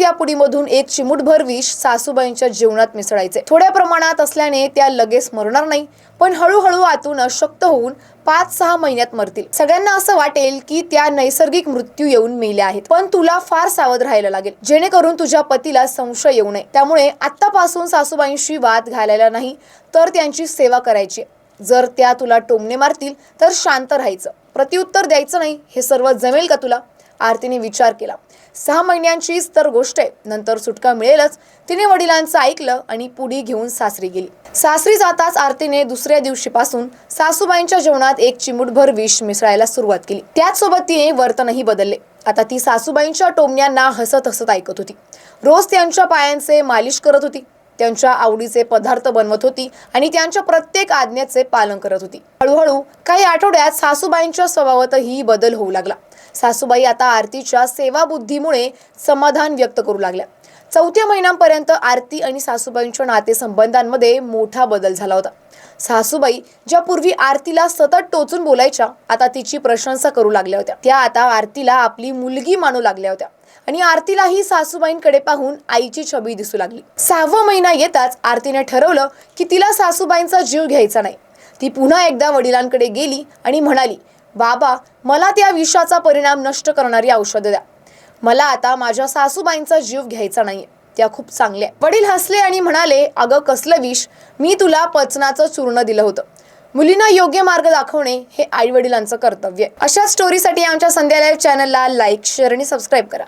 या पुडीमधून एक चिमूटभर विष सासूबाईंच्या जीवनात मिसळायचे. थोड्या प्रमाणात असल्याने त्या लगेच मरणार नाही पण हळूहळू आतून अशक्त होऊन पाच सहा महिन्यात मरतील. सगळ्यांना असं वाटेल की त्या नैसर्गिक मृत्यू येऊन मेल्या आहेत. पण तुला फार सावध राहायला लागेल. जेणेकरून तुझ्या पतीला संशय येऊ नये. त्यामुळे आत्तापासून सासूबाईंशी वाद घालायला नाही तर त्यांची सेवा करायची. जर त्या तुला टोमणे मारतील तर शांत राहायचं. प्रत्युत्तर द्यायचं नाही हे सर्व जमेल का तुला? आरतीने विचार केला. सहा महिन्यांचीच तर गोष्ट आहे. नंतर सुटका मिळेलच. तिने वडिलांचं ऐकलं आणि पुढी घेऊन सासरी गेली. सासरी जाताच आरतीने दुसऱ्या दिवशीपासून सासूबाईंच्या जेवणात एक चिमूटभर विष मिसळायला सुरुवात केली. त्याचसोबत तिने वर्तनही बदलले. आता ती सासूबाईंच्या टोमण्यांना हसत हसत ऐकत होती. रोज त्यांच्या पायांचे मालिश करत होती. त्यांच्या आवडीचे पदार्थ बनवत होती आणि त्यांच्या प्रत्येक आज्ञेचे पालन करत होती. हळूहळू काही आठवड्यात सासूबाईंच्या स्वभावातही बदल होऊ लागला. सासूबाई आता आरतीच्या सेवाबुद्धीमुळे समाधान व्यक्त करू लागल्या. चौथ्या महिन्यांपर्यंत आरती आणि सासूबाईंच्या नातेसंबंधांमध्ये मोठा बदल झाला होता. सासूबाई ज्या पूर्वी आरतीला सतत टोचून बोलायच्या आता तिची प्रशंसा करू लागल्या होत्या. त्या आता आरतीला आपली मुलगी मानू लागल्या होत्या. आणि आरतीलाही सासूबाईंकडे पाहून आईची छबी दिसू लागली. सहावा महिना येताच आरतीने ठरवलं की तिला सासूबाईंचा जीव घ्यायचा नाही. ती पुन्हा एकदा वडिलांकडे गेली आणि म्हणाली बाबा मला त्या विषाचा परिणाम नष्ट करणारी औषधं द्या. मला आता माझ्या सासूबाईंचा जीव घ्यायचा नाही. त्या खूप चांगल्या. वडील हसले आणि म्हणाले अगं कसलं विष? मी तुला पचनाचं चूर्ण दिलं होतं. मुलींना योग्य मार्ग दाखवणे हे आई वडिलांचं कर्तव्य अशा स्टोरीसाठी आमच्या संध्या चॅनलला लाईक शेअर आणि सबस्क्राईब करा.